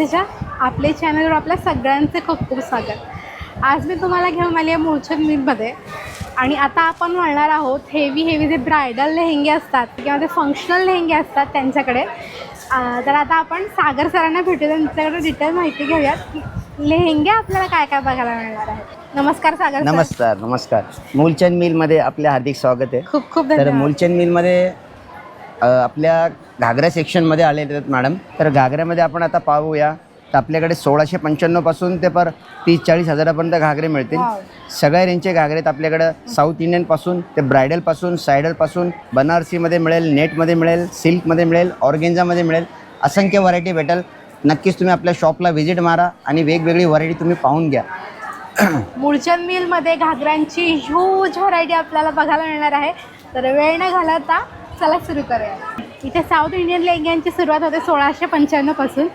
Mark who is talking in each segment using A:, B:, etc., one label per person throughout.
A: नमस्तेच्या आपल्या चॅनलवर आपल्या सगळ्यांचे खूप खूप स्वागत. आज मी तुम्हाला घेऊन आली आहे मूळचंद मिलमध्ये आणि आता आपण म्हणणार आहोत हेवी हेवी जे ब्रायडल लेहेंगे असतात किंवा ते फंक्शनल लेहेंगे असतात त्यांच्याकडे. तर आता आपण सागर सरांना भेटूया त्यांच्याकडे डिटेल माहिती घेऊयात. लेहेंगे आपल्याला काय काय बघायला मिळणार आहेत नमस्कार सागर.
B: नमस्कार नमस्कार. मूलचंद मिलमध्ये आपले हार्दिक स्वागत आहे.
A: खूप खूप
B: तर
A: धन्यवाद.
B: मूलचंद मिलमध्ये आपल्या घागरा सेक्शनमध्ये आलेले आहेत मॅडम तर घागऱ्यामध्ये आपण आता पाहूया. तर आपल्याकडे सोळाशे पंच्याण्णवपासून ते पर तीस चाळीस हजारापर्यंत घागरे मिळतील. सगळ्या रेंजचे घागरे आहेत आपल्याकडं. साऊथ इंडियनपासून ते ब्रायडलपासून सायडलपासून बनारसीमध्ये मिळेल नेटमध्ये मिळेल सिल्कमध्ये मिळेल ऑर्गेन्झामध्ये मिळेल. असंख्य व्हरायटी भेटेल. नक्कीच तुम्ही आपल्या शॉपला व्हिजिट मारा आणि वेगवेगळी व्हरायटी तुम्ही पाहून घ्या.
A: मुळचंद मिलमध्ये घागरांची ह्यूज व्हरायटी आपल्याला बघायला मिळणार आहे. तर वेळ न घालवता चला सुरू करूया. इथे साऊथ इंडियन लेहंग्यांची सुरुवात होते सोळाशे पंच्याण्णवपासून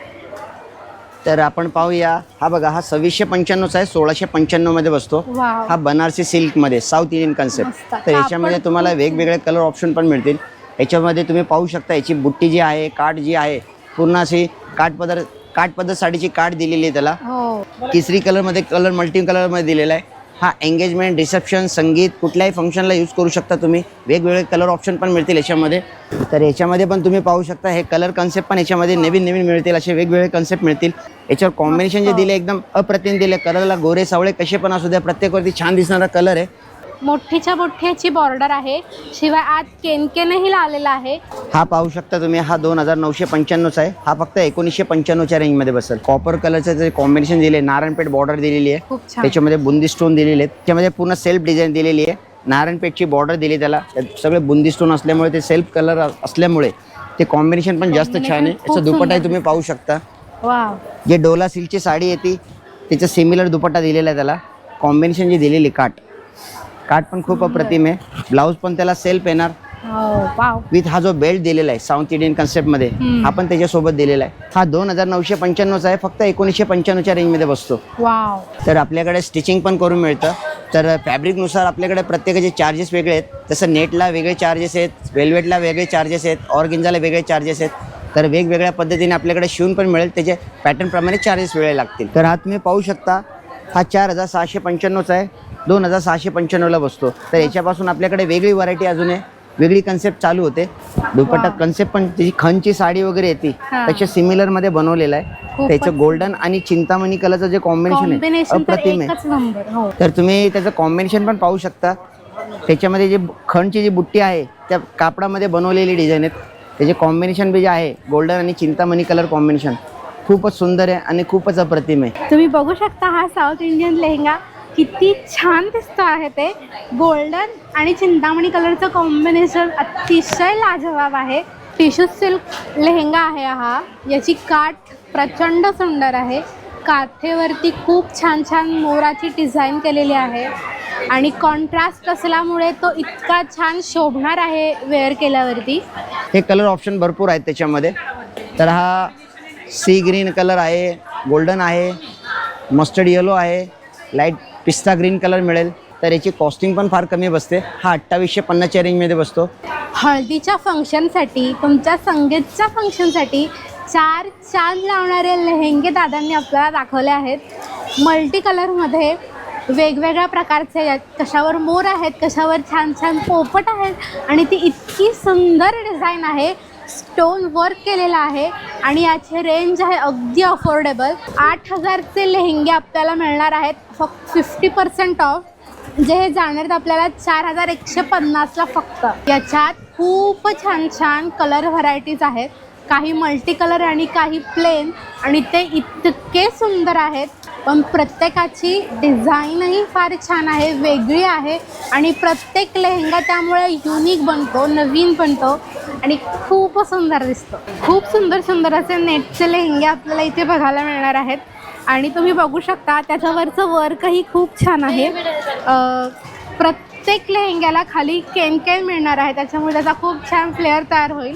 B: तर आपण पाहूया. हा बघा हा सव्वीसशे पंच्याण्णवचा आहे सोळाशे पंच्याण्णवमध्ये बसतो.
A: वाव
B: हा बनारसी सिल्कमध्ये साऊथ इंडियन
A: मस्त.
B: कन्सेप्ट तर याच्यामध्ये तुम्हाला वेगवेगळे कलर ऑप्शन पण मिळतील. याच्यामध्ये तुम्ही पाहू शकता याची बुट्टी जी आहे काठ जी आहे पूर्ण अशी काठ पदर काठ पद्धत साडीची काठ दिलेली आहे त्याला.
A: हो.
B: केसरी कलरमध्ये कलर मल्टी कलरमध्ये दिलेला आहे. हा एंगेजमेंट रिसेप्शन संगीत कुठल्याही फंक्शनला यूज करू शकता तुम्ही. वेगवेगळे कलर ऑप्शन पण मिळतील याच्यामध्ये. तर याच्यामध्ये पण तुम्ही पाहू शकता हे कलर कन्सेप्ट पण याच्यामध्ये नवीन नवीन मिळतील असे वेगवेगळे कन्सेप्ट मिळतील. याच्यावर कॉम्बिनेशन जे दिले एकदम अप्रतिम दिले कलरला गोरे सावळे कसे पण असू द्या प्रत्येकवरती छान दिसणारा कलर आहे.
A: मोठीच्या मोठी याची बॉर्डर आहे. शिवाय आत केनकेनही लावलेला आहे.
B: हा पाहू शकता तुम्ही हा दोन हजार नऊशे पंच्याण्णवचा आहे. हा फक्त एकोणीसशे पंच्याण्णवच्या रेंजमध्ये बसेल. कॉपर कलरचं जे कॉम्बिनेशन दिले नारायणपेठ बॉर्डर दिलेली आहे.
A: खूप छान.
B: त्याच्यामध्ये बुंदी स्टोन दिलेले आहेत. त्याच्यामध्ये पूर्ण सेल्फ डिझाईन दिलेली आहे. नारायणपेठची बॉर्डर दिली त्याला. त्यात सगळे बुंदी स्टोन असल्यामुळे ते सेल्फ कलर असल्यामुळे ते कॉम्बिनेशन पण जास्त छान आहे.
A: Combination खूप
B: याचा दुपट्टाही
A: सुंदर
B: तुम्ही पाहू शकता. जे डोला सिल्कची साडी येते त्याचं सिमिलर दुपट्टा दिलेला आहे त्याला. कॉम्बिनेशन जी दिलेली काठ. काठ पण खूप अप्रतिम आहे. ब्लाऊज पण त्याला सेल्फ येणार.
A: हो वाव.
B: विथ हा जो बेल्ट दिलेला आहे साऊथ इंडियन कन्सेप्टमध्ये
A: हम्म.
B: हा पण त्याच्यासोबत दिलेला आहे. हा दोन हजार नऊशे पंच्याण्णवचा आहे फक्त एकोणीसशे पंच्याण्णवच्या रेंजमध्ये बसतो.
A: वाव.
B: तर आपल्याकडे स्टिचिंग पण करून मिळतं. तर फॅब्रिकनुसार आपल्याकडे प्रत्येकाचे चार्जेस वेगळे आहेत जसं नेटला वेगळे चार्जेस आहेत वेल्वेटला वेगळे चार्जेस आहेत ऑर्गिंजाला वेगळे चार्जेस आहेत तर वेगवेगळ्या पद्धतीने आपल्याकडे शिवून पण मिळेल. त्याचे पॅटर्नप्रमाणे चार्जेस वेगळे लागतील. तर हा तुम्ही पाहू शकता हा चार हजार सहाशे पंच्याण्णवचा आहे. दोन हजार सहाशे पंच्याण्णवला बसतो. तर याच्यापासून आपल्याकडे वेगळी व्हरायटी अजून आहे. वेगळी कन्सेप्ट चालू होते. दुपट्टा
A: Wow.
B: कन्सेप्ट पण त्याची खणची साडी वगैरे येते. त्याच्या सिमिलरमध्ये बनवलेलं आहे. त्याचं गोल्डन आणि चिंतामणी कलरचं जे कॉम्बिनेशन आहे अप्रतिम आहे.
A: हो.
B: तर तुम्ही त्याचं कॉम्बिनेशन पण पाहू शकता. त्याच्यामध्ये जे खणची जी बुट्टी आहे त्या कापडामध्ये बनवलेली डिझाईन आहेत. त्याचे कॉम्बिनेशन बी जे आहे गोल्डन आणि चिंतामणी कलर कॉम्बिनेशन खूपच सुंदर आहे आणि खूपच अप्रतिम आहे.
A: तुम्ही बघू शकता हा साऊथ इंडियन लेहंगा. किती छान दिसतं आहे ते. गोल्डन आणि चिंतामणी कलरचं कॉम्बिनेशन अतिशय लाजवाब आहे. टिश्यू सिल्क लेहंगा आहे हा. याची काठ प्रचंड सुंदर आहे. काठेवरती खूप छान छान मोराची डिझाईन केलेली आहे. आणि कॉन्ट्रास्ट असल्यामुळे तो इतका छान शोभणार आहे वेअर केल्यावरती.
B: हे कलर ऑप्शन भरपूर आहेत त्याच्यामध्ये. तर हा सी ग्रीन कलर आहे गोल्डन आहे मस्टर्ड येलो आहे लाइट पिस्ता ग्रीन कलर मिळेल तर याची कॉस्टिंग पण फार कमी बसते. हा अठ्ठावीसशे पन्नासच्या रेंजमध्ये बसतो.
A: हळदीच्या फंक्शनसाठी तुमच्या संगीतच्या फंक्शनसाठी चार चांद लावणारे लेहेंगे दादांनी आपल्याला दाखवले आहेत. मल्टी कलरमध्ये वेगवेगळ्या प्रकारचे आहेत कशावर मोर आहेत कशावर छान छान पोपट आहेत आणि ती इतकी सुंदर डिझाईन आहे. स्टोन वर्क केलेला आहे आणि याची रेंज आहे अगदी अफोर्डेबल आठ हजारचे लेहेंगे आपल्याला मिळणार आहेत. फक्त फिफ्टी पर्सेंट ऑफ जे हे जाणार आपल्याला चार हजार एकशे पन्नासला फक्त. याच्यात खूप छान छान कलर व्हरायटीज आहेत. काही मल्टी कलर आणि काही प्लेन आणि ते इतके सुंदर आहेत. पण प्रत्येकाची डिझाईनही फार छान आहे वेगळी आहे आणि प्रत्येक लेहंगा त्यामुळे युनिक बनतो नवीन बनतो आणि खूप सुंदर दिसतो. खूप सुंदर सुंदर असे नेटचे लेहंगे आपल्याला इथे बघायला मिळणार आहेत आणि तुम्ही बघू शकता त्याच्यावरचं वर्कही खूप छान आहे. प्रत प्रत्येक लेहंग्याला खाली केन केन मिळणार आहे. त्याच्यामुळे त्याचा खूप छान फ्लेअर तयार होईल.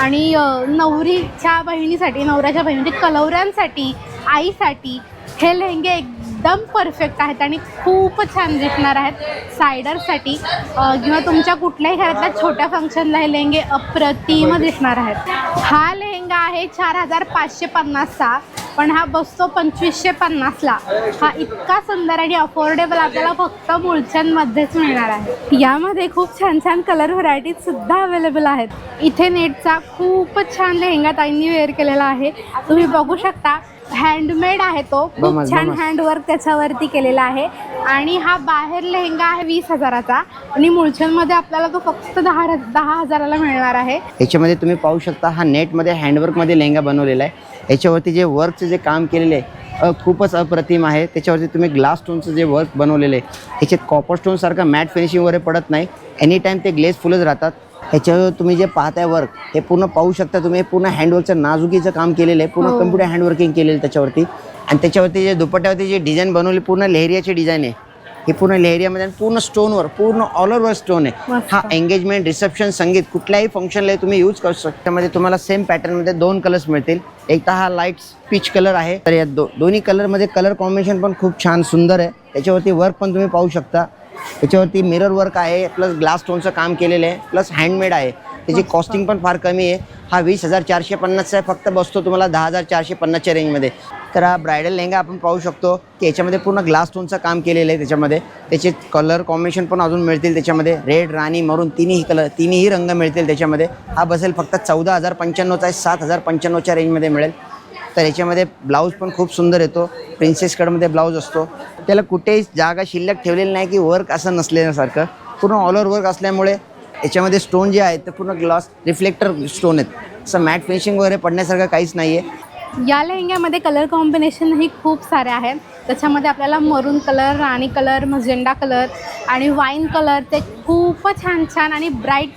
A: आणि नवरीच्या बहिणीसाठी नवऱ्याच्या बहिणी कलवऱ्यांसाठी आईसाठी हे लेहंगे एकदम परफेक्ट आहेत आणि खूप छान दिसणार आहेत सायडरसाठी किंवा तुमच्या कुठल्याही घरातल्या छोट्या फंक्शनला हे लेहंगे अप्रतिम दिसणार आहेत. हा लेहंगा आहे चार हजार पाचशे पन्नासचा. पण हा बसतो पंचवीसशे पन्नासला. हा इतका सुंदर आणि अफोर्डेबल आपल्याला फक्त मुळचंदमध्येच मिळणार आहे. यामध्ये खूप छान छान कलर व्हरायटीज सुद्धा अवेलेबल आहेत. इथे नेटचा खूपच छान लेहंगा ताईंनी वेअर केलेला आहे. तुम्ही बघू शकता हँडमेड आहे तो. खूप छान. हँडवर्क त्याच्यावरती केलेला आहे. आणि हा बाहेर लेहंगा आहे वीस हजाराचा. आणि मुळचंदमध्ये आपल्याला तो फक्त दहा दहा हजाराला मिळणार आहे.
B: याच्यामध्ये तुम्ही पाहू शकता हा नेटमध्ये हँडवर्कमध्ये लेहंगा बनवलेला आहे. याच्यावरती जे वर्कचं जे काम केलेलं आहे खूपच अप्रतिम आहे. त्याच्यावरती तुम्ही ग्लास स्टोनचं जे वर्क बनवलेलं आहे याच्यात कॉपर स्टोनसारखं मॅट फिनिशिंग वगैरे पडत नाही. एनी टाईम ते ग्लेस फुलच राहतात. ह्याच्यावर तुम्ही जे पाहताय वर्क हे पूर्ण पाहू शकता तुम्ही. हे पूर्ण हँडवर्कचं नाजुकीचं काम केलेलं आहे. पूर्ण
A: हो.
B: कम्प्युटर हँडवर्किंग केलेलं आहे त्याच्यावरती. आणि त्याच्यावरती जे दुपट्ट्यावरती जे डिझाईन बनवली पूर्ण लेहरियाची डिझाईन आहे. ही पूर्ण लेहरियामध्ये आणि पूर्ण स्टोनवर पूर्ण ऑल ओव्हर स्टोन आहे. हा एंगेजमेंट रिसेप्शन संगीत कुठल्याही फंक्शनला तुम्ही यूज करू शकता. त्यामध्ये तुम्हाला सेम पॅटर्नमध्ये दोन कलर्स मिळतील. एक तर हा लाइट पीच कलर आहे. तर या दो दोन्ही कलरमध्ये कलर कॉम्बिनेशन पण खूप छान सुंदर आहे. त्याच्यावरती वर्क पण तुम्ही पाहू शकता. त्याच्यावरती मिरर वर्क आहे प्लस ग्लास स्टोनचं काम केलेलं आहे प्लस हँडमेड आहे. त्याची कॉस्टिंग पण फार कमी आहे. हा वीस हजार चारशे पन्नासचा आहे फक्त बसतो तुम्हाला दहा हजार चारशे पन्नासच्या रेंजमध्ये तर हा ब्रायडल लेहंगा आपण पाहू शकतो की याच्यामध्ये पूर्ण ग्लास स्टोनचं काम केलेलं आहे त्याच्यामध्ये. त्याचे कलर कॉम्बिनेशन पण अजून मिळतील त्याच्यामध्ये. रेड राणी मरून तिन्ही कलर तिन्ही रंग मिळतील त्याच्यामध्ये. हा बसेल फक्त चौदा हजार पंच्याण्णवचा आहे सात हजार पंच्याण्णवच्या रेंजमध्ये मिळेल. तर याच्यामध्ये ब्लाऊज पण खूप सुंदर येतो. प्रिन्सेस कटमध्ये ब्लाऊज असतो. त्याला कुठेही जागा शिल्लक ठेवलेली नाही की वर्क असं नसल्यासारखं. पूर्ण ऑल ओव्हर वर्क असल्यामुळे याच्यामध्ये स्टोन जे आहेत ते पूर्ण ग्लास रिफ्लेक्टर स्टोन आहेत. असं मॅट फिनिशिंग वगैरे पडण्यासारखं काहीच नाही आहे
A: या लेहंग्यामध्ये कलर कॉम्बिनेशनही खूप सारे आहेत. त्याच्यामध्ये आपल्याला मरून कलर राणी कलर मजेंडा कलर आणि वाईन कलर ते खूपच छान छान आणि ब्राईट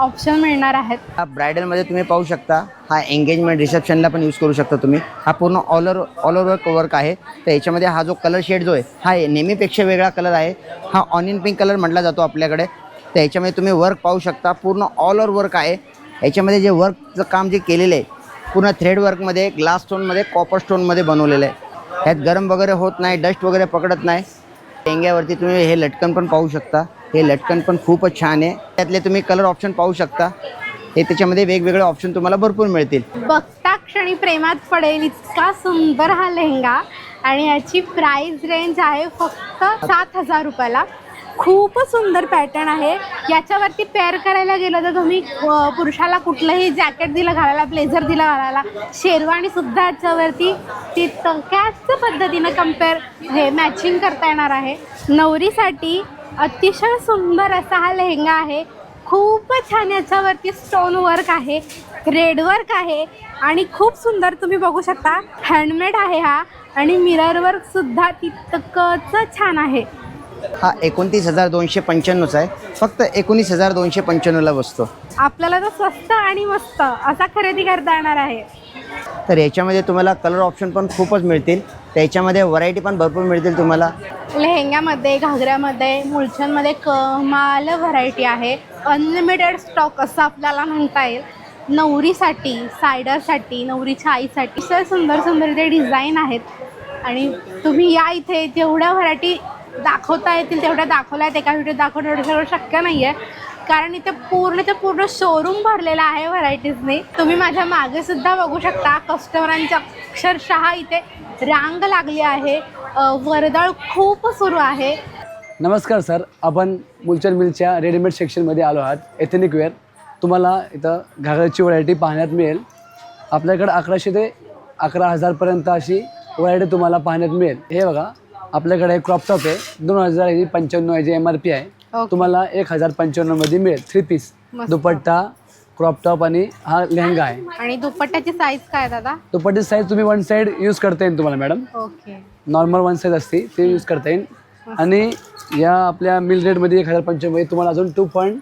A: ऑप्शन मिळणार आहेत.
B: हा ब्रायडलमध्ये तुम्ही पाहू शकता हा एंगेजमेंट रिसेप्शनला पण यूज करू शकता तुम्ही. हा पूर्ण ऑल ऑल ओव्हर वर्क आहे. तर याच्यामध्ये हा जो कलर शेड जो आहे हा नेहमीपेक्षा वेगळा कलर आहे. हा ऑनियन पिंक कलर म्हटला जातो आपल्याकडे. तर याच्यामध्ये तुम्ही वर्क पाहू शकता पूर्ण ऑल ओव्हर वर्क आहे. याच्यामध्ये जे वर्कचं काम जे केलेलं आहे पूर्ण थ्रेड वर्कमध्ये ग्लास स्टोनमध्ये कॉपर स्टोनमध्ये बनवलेलं आहे. ह्यात गरम वगैरे होत नाही डस्ट वगैरे पकडत नाही. टेंग्यावरती तुम्ही हे लटकन पण पाहू शकता. हे लटकन पण खूपच छान आहे. त्यातले तुम्ही कलर ऑप्शन पाहू शकता. हे त्याच्यामध्ये वेगवेगळे ऑप्शन तुम्हाला भरपूर मिळतील.
A: बघता क्षणी प्रेमात पडेल इतका सुंदर हा लेहंगा आणि याची प्राइस रेंज आहे फक्त सात हजार रुपयाला. खूपच सुंदर पॅटर्न आहे. याच्यावरती पेअर करायला गेलं तर तुम्ही पुरुषाला कुठलंही जॅकेट दिलं घालायला ब्लेझर दिलं घालायला शेरवाणी सुद्धा याच्यावरती तितक्याच पद्धतीनं कंपेअर हे मॅचिंग करता येणार आहे. नवरीसाठी अतिशय सुंदर असा हा लेहंगा आहे. खूपच छान याच्यावरती स्टोन वर्क आहे रेड वर्क आहे आणि खूप सुंदर तुम्ही बघू शकता. हँडमेड आहे हा आणि मिरर वर्क सुद्धा तितकंच छान आहे.
B: हा एकोणतीस हजार दोनशे पंच्याण्णवचा आहे. फक्त एकोणीस हजार दोनशे पंच्याण्णवला बसतो.
A: आपल्याला तर स्वस्त आणि मस्त असा खरेदी करता येणार आहे.
B: तर याच्यामध्ये तुम्हाला कलर ऑप्शन पण खूपच मिळतील. त्याच्यामध्ये व्हरायटी पण भरपूर मिळतील तुम्हाला.
A: लेहंग्यामध्ये घागऱ्यामध्ये मुलछनमध्ये कमाल व्हरायटी आहे. अनलिमिटेड स्टॉक असं आपल्याला म्हणता येईल. नवरीसाठी सायडरसाठी नवरीच्या आईसाठी सर सुंदर सुंदर ते डिझाईन आहेत. आणि तुम्ही या इथे जेवढ्या व्हरायटी दाखवता येतील तेवढ्या दाखवल्या आहेत. एका व्हिडिओ दाखवणं एवढं सगळं शक्य नाही आहे कारण इथे पूर्ण ते पूर्ण शोरूम भरलेला आहे व्हरायटीजने तुम्ही माझ्या मागे सुद्धा बघू शकता. कस्टमरांच्या अक्षरशः इथे रांग लागली आहे. वर्दळ खूप सुरू आहे.
C: नमस्कार सर आपण मुलचंद मिलच्या रेडीमेड सेक्शनमध्ये आलो आहात एथेनिक वेअर तुम्हाला इथं घागराची व्हरायटी पाहण्यात मिळेल. आपल्याकडे अकराशे ते अकरा हजारपर्यंत अशी व्हरायटी तुम्हाला पाहण्यात मिळेल. हे बघा आपल्याकडे क्रॉप टॉप आहे. दोन हजार पंच्याण्णव याची एम आर पी आहे. तुम्हाला एक हजार पंच्याण्णवमध्ये मिळेल. Three piece. Dupatta crop top आणि हा लेहंगा आहे.
A: आणि दुपट्ट्याची साईज काय दादा?
C: दुपट्टी साईज तुम्ही वन साईड यूज करता येईल तुम्हाला madam
A: okay
C: normal one size असते ते यूज करता येईल. आणि या आपल्या मिल रेटमध्ये एक हजार पंच्यामध्ये तुम्हाला अजून टू पॉईंट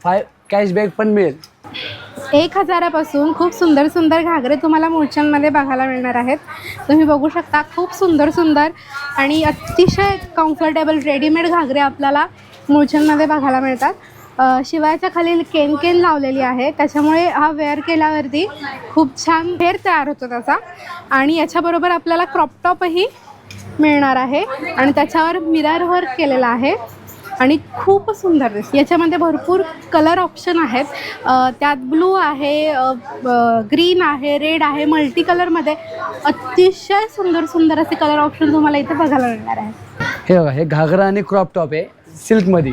C: फाय कॅशबॅक पण मिळेल.
A: एक हजारापासून खूप सुंदर सुंदर घागरे तुम्हाला मुळचंदमध्ये बघायला मिळणार आहेत. तुम्ही बघू शकता खूप सुंदर सुंदर आणि अतिशय कम्फर्टेबल रेडीमेड घागरे आपल्याला मुळचंदमध्ये बघायला मिळतात. शिवायच्या खालील केन केन लावलेली आहे. त्याच्यामुळे हा वेअर केल्यावरती खूप छान हेअर तयार होतो त्याचा. आणि याच्याबरोबर आपल्याला क्रॉपटॉपही मिळणार आहे. आणि त्याच्यावर मिरर वर्क केलेला आहे. आणि खूप सुंदर दिसते. याच्यामध्ये भरपूर कलर ऑप्शन आहेत. त्यात ब्लू आहे ग्रीन आहे रेड आहे मल्टी कलरमध्ये अतिशय सुंदर सुंदर असे कलर ऑप्शन तुम्हाला इथे बघायला मिळणार आहे
C: हे बघा हे घागरा आणि क्रॉप टॉप आहे सिल्कमध्ये.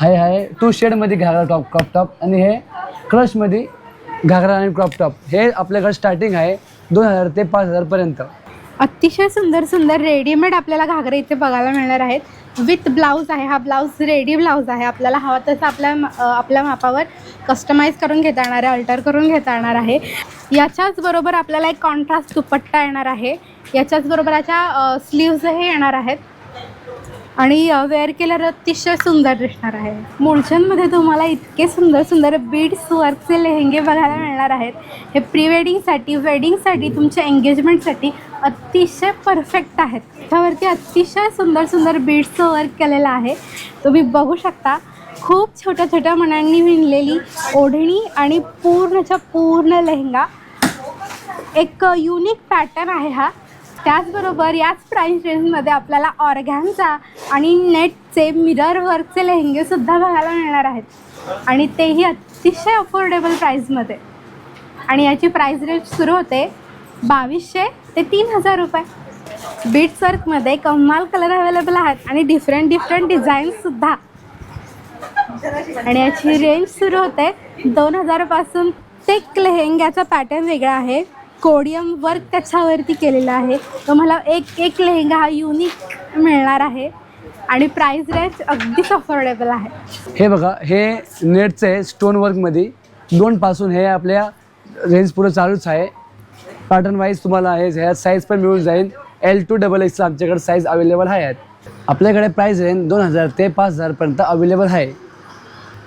C: हे आहे टू शेडमध्ये घागरा टॉप क्रॉप टॉप आणि हे क्रशमध्ये घागरा आणि क्रॉप टॉप हे आपल्याकडे स्टार्टिंग आहे दोन हजार ते पाच हजारपर्यंत
A: अतिशय सुंदर सुंदर रेडीमेड आपल्याला घागरे इथे बघायला मिळणार आहेत. विथ ब्लाऊज आहे हा ब्लाऊज रेडी ब्लाऊज आहे. आपल्याला हवा तसा आपल्या आपल्या मापावर कस्टमाइज करून घेता येणार आहे अल्टर करून घेता येणार आहे. याच्याच बरोबर आपल्याला एक कॉन्ट्रास्ट दुपट्टा येणार आहे. याच्याच बरोबर याच्या स्लीव्जही येणार आहेत. आणि वेअर केल्यावर अतिशय सुंदर दिसणार आहे. मुळचंदमध्ये तुम्हाला इतके सुंदर सुंदर बीड्स वर्कचे लेहंगे बघायला मिळणार आहेत. हे प्री वेडिंगसाठी वेडिंगसाठी तुमच्या एंगेजमेंटसाठी अतिशय परफेक्ट आहेत. त्यावरती अतिशय सुंदर सुंदर बीड्सचं वर्क केलेलं आहे. तुम्ही बघू शकता खूप छोट्या छोट्या मनांनी विणलेली ओढणी आणि पूर्णच्या पूर्ण लेहंगा. एक युनिक पॅटर्न आहे हा. त्याचबरोबर याच प्राईस रेंजमध्ये आपल्याला ऑर्गॅनचा आणि नेटचे मिरर वर्कचे लेहंगेसुद्धा बघायला मिळणार आहेत. आणि तेही अतिशय अफोर्डेबल प्राईजमध्ये आणि याची प्राईस रेंज सुरू होते बावीसशे ते तीन हजार रुपये. बीट्स वर्कमध्ये कमाल कलर अवेलेबल आहेत आणि डिफरंट डिफरंट डिझाईन्ससुद्धा आणि याची रेंज सुरू होते दोन हजारपासून ते लेहंग्याचा पॅटर्न वेगळा आहे. कोडियम वर्क त्याच्यावरती केलेला आहे. तुम्हाला एक एक लेहंगा हा युनिक मिळणार आहे. आणि प्राईस रेंज अगदीच अफोर्डेबल आहे.
C: हे बघा हे नेटचं आहे स्टोन वर्कमध्ये दोनपासून हे आपल्या रेंज पुढं चालूच आहे. पॅटर्न वाईज तुम्हाला आहे ह्या साईज पण मिळून जाईल. एल टू डबल एक्सचं आमच्याकडे साईज अवेलेबल आहे आहेत. आपल्याकडे प्राईस रेंज दोन हजार ते पाच हजारपर्यंत अवेलेबल आहे.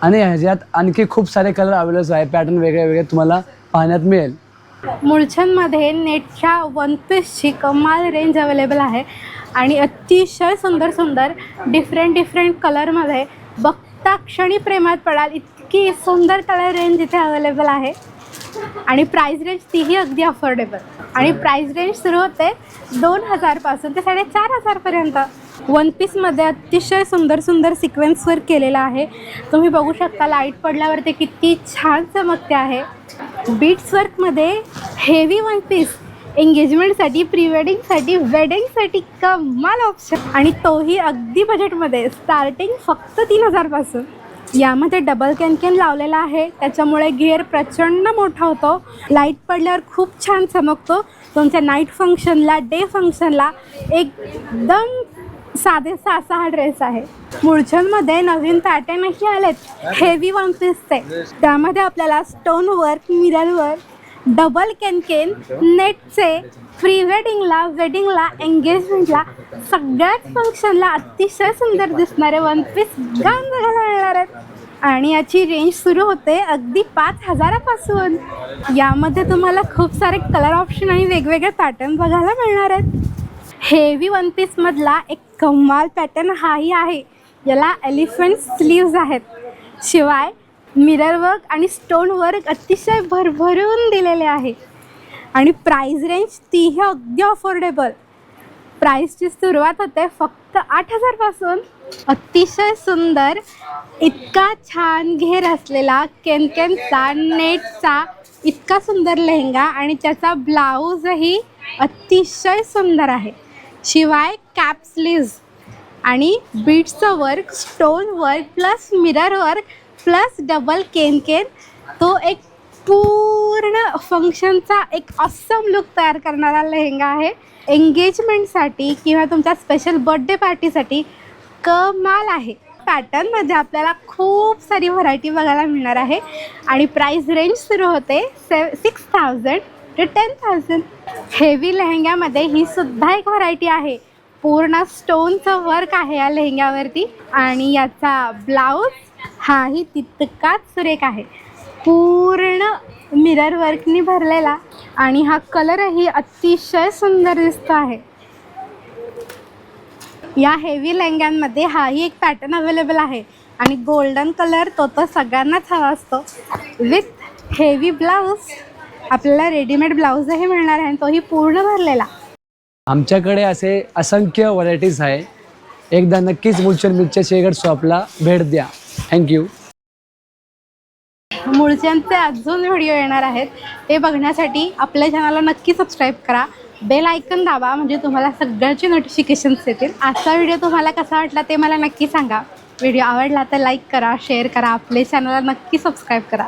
C: आणि ह्याच्यात आणखी खूप सारे कलर अवेलेबल आहे पॅटर्न वेगळे वेगळे तुम्हाला पाहण्यात मिळेल.
A: मुळछनमध्ये नेटच्या वन पीसची कमाल रेंज अवेलेबल आहे. आणि अतिशय सुंदर सुंदर डिफरंट डिफरंट कलरमध्ये बघता क्षणी प्रेमात पडाल इतकी सुंदर कलर रेंज इथे अवेलेबल आहे. आणि प्राईस रेंज तीही अगदी अफोर्डेबल आणि प्राईस रेंज सुरू होते दोन हजारपासून ते साडेचार हजारपर्यंत वन पीसमध्ये अतिशय सुंदर सुंदर सिक्वेन्सवर केलेलं आहे. तुम्ही बघू शकता लाइट पडल्यावर ते किती छान चमकते आहे. बीट्स वर्कमध्ये हेवी वन पीस एंगेजमेंटसाठी प्री वेडिंगसाठी वेडिंगसाठी कमाल ऑप्शन आणि तोही अगदी बजेटमध्ये स्टार्टिंग फक्त तीन हजारपासून. यामध्ये डबल कॅनकॅन लावलेला आहे. त्याच्यामुळे घेर प्रचंड मोठा होतो. लाइट पडल्यावर खूप छान चमकतो. तुमच्या नाईट फंक्शनला डे फंक्शनला एकदम साधे सहा सहा ड्रेस आहे. मुळचंदमध्ये नवीन पॅटर्नही आलेत. हेवी वन पीसचे त्यामध्ये आपल्याला stone work mirror work double cancan नेटचे प्री वेडिंगला वेडिंगला एंगेजमेंटला सगळ्याच फंक्शनला अतिशय सुंदर दिसणारे वन पीस गाऊन बघायला मिळणार आहेत. आणि याची रेंज सुरू होते अगदी पाच हजारापासून. यामध्ये तुम्हाला खूप सारे कलर ऑप्शन आणि वेगवेगळे पॅटर्न बघायला मिळणार आहेत. हेवी वन पीसमधला एक कमाल पॅटर्न हाही आहे. याला एलिफंट स्लीव्ज आहेत. शिवाय मिरर वर्क आणि स्टोन वर्क अतिशय भरभरून दिलेले आहे. आणि प्राईज रेंज तीही अगदी अफोर्डेबल. प्राईसची सुरुवात होते फक्त आठ हजारपासून अतिशय सुंदर इतका छान घेर असलेला केनकेनचा नेटचा इतका सुंदर लेहंगा आणि त्याचा ब्लाऊजही अतिशय सुंदर आहे. शिवाय कॅप स्लीव्ज आणि बीट्सचं work stone work plus mirror work plus double cancan तो एक पूर्ण फंक्शनचा एक ऑसम लुक तयार करणारा लेहंगा आहे. एंगेजमेंटसाठी किंवा तुमच्या स्पेशल बर्थडे पार्टीसाठी कमाल आहे. पॅटर्नमध्ये आपल्याला खूप सारी व्हरायटी बघायला मिळणार आहे. आणि प्राईस रेंज सुरू होते से six thousand to ten thousand heavy लेहंग्यामध्ये ही सुद्धा एक व्हरायटी आहे. पूर्ण स्टोनचं वर्क आहे या लेहंग्यावरती आणि याचा ब्लाऊज हाही तितकाच सुरेख आहे. पूर्ण मिरर वर्कनी भरलेला आणि हा कलरही अतिशय सुंदर दिसतो आहे. या हेवी लेहंग्यांमध्ये हाही एक पॅटर्न अवेलेबल आहे आणि गोल्डन कलर तो तर सगळ्यांनाच हवा असतो. विथ हेवी ब्लाऊज आपल्याला रेडीमेड ब्लाऊजही मिळणार आहे आणि तोही पूर्ण भरलेला.
C: आमच्याकडे असे असंख्य व्हरायटीज आहे. एकदा नक्कीच मुलचंद मिलच्या शेगड शॉपला भेट द्या. थँक्यू
A: मुळच्यांचे अजून व्हिडिओ येणार आहेत. ते बघण्यासाठी आपल्या चॅनलला नक्की सबस्क्राईब करा. बेल आयकन दाबा म्हणजे तुम्हाला सगळ्याचे नोटिफिकेशन्स येतील. आजचा व्हिडिओ तुम्हाला कसा वाटला ते मला नक्की सांगा. व्हिडिओ आवडला तर लाईक करा शेअर करा. आपल्या चॅनलला नक्की सबस्क्राईब करा.